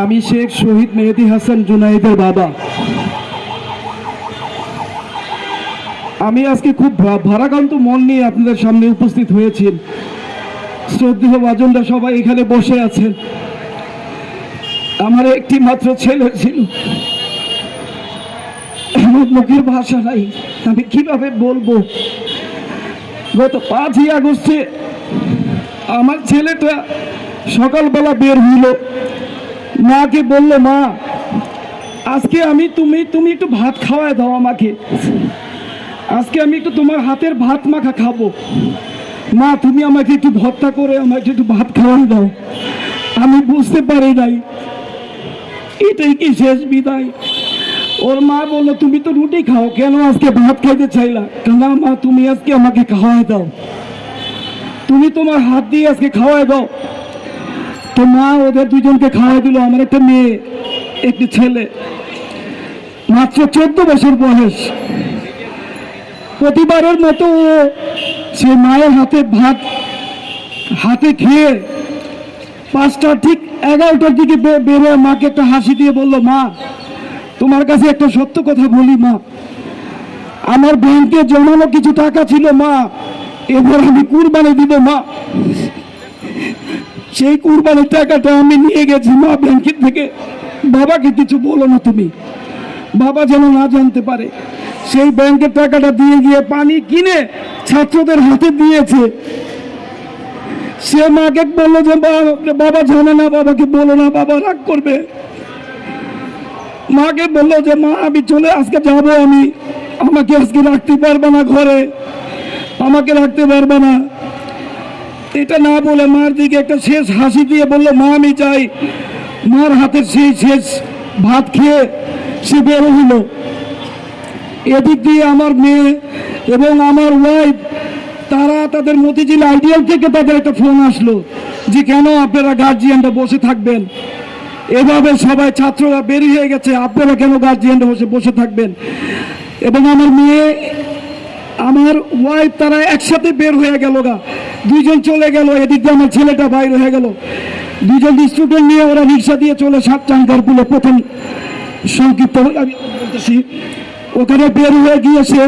আমি শেখ শহীদ মেহেদি হাসান জুনাইদের বাবা। আমি আজকে খুব ভারাক্রান্ত মন নিয়ে আপনাদের সামনে উপস্থিত হয়েছি। শ্রদ্ধেয় বাজনরা সবাই এখানে বসে আছেন। আমার একটি মাত্র ছেলে ছিল। মুখের ভাষা নাই। আমি কীভাবে বলব? গত পাঁচই আগস্টে আমার ছেলেটা সকালবেলা বের হইল। মাকে বলল, মা, আজকে আমি তুমি তুমি একটু ভাত খাওয়ায় দাও আমাকে। আজকে আমি একটু তোমার হাতের ভাত মাখা খাব। মা, তুমি আমাকে একটু ভর্তা করে আমাকে একটু ভাত খাওয়াই দাও। আমি বুঝতে পারি নাই। এটাই কি শেষ বিদায়? ওর মা বলল, তুমি তো রুটি খাও, কেন আজকে ভাত খাইতে চাইলা? না, মা, তুমি আজকে আমাকে খাওয়াই দাও। তুমি তোমার হাত দিয়ে আজকে খাওয়াই দাও। তো মা ওদের দুজনকে খাওয়াই দিল, আমার একটা মেয়ে, একটি ছেলে। মাত্র চোদ্দ বছর বয়স। প্রতিবারের মতো ও সে মায়ের হাতে ভাত, হাতে খেয়ে পাঁচটা ঠিক এগারোটার দিকে বের মাকে একটা হাসি দিয়ে বলল, মা, তোমার কাছে একটা সত্য কথা বলি, মা। আমার ব্যাংকে জমানো কিছু টাকা ছিল, মা, এবার আমি কুরবানি দিব, মা। সেই কুরবানির টাকাটা আমি নিয়ে গেছি মা ব্যাংকের থেকে। বাবাকে কিছু বলো না তুমি। বাবা যেন না জানতে পারে। সেই ব্যাংকের টাকাটা দিয়ে গিয়ে পানি কিনে ছাত্রদের হাতে দিয়েছে। সে মাকে বলল যে "বা- বাবা জানে না, বাবাকে বলো না, বাবা রাগ করবে। মাকে বলল যে, মা, আমি চলে, আজকে যাব আমি। আমাকে আজকে রাখতে পারবে না ঘরে। আমাকে রাখতে পারবে না। এটা না বলে মার দিকে একটা শেষ হাসি দিয়ে বলল, মা, আমি চাই। মার হাতের সেই শেষ ভাত খেয়ে সে বের হলো এদিক দিয়ে আমার মেয়ে এবং আমার ওয়াইফ তারা তাদের মতিঝিল আইডিয়াল থেকে তাদের একটা ফোন আসলো যে, কেন আপনারা গার্জিয়ানরা বসে থাকবেন? এভাবে সবাই ছাত্ররা বেরিয়ে গেছে, আপনারা কেন গার্জিয়ানরা বসে বসে থাকবেন? এবং আমার মেয়ে আমার ওয়াইফ তারা একসাথে বের হয়ে গেল গা। দুইজন চলে গেল, এদিক আমার ছেলেটা বাইর হয়ে গেল। দুজন স্টুডেন্ট নিয়ে ওরা রিক্সা দিয়ে চলে সাত চাঙ্কারপুলে প্রথম সংক্ষিপ্ত আমি বলতেছি, ওখানে বের হয়ে গিয়েছে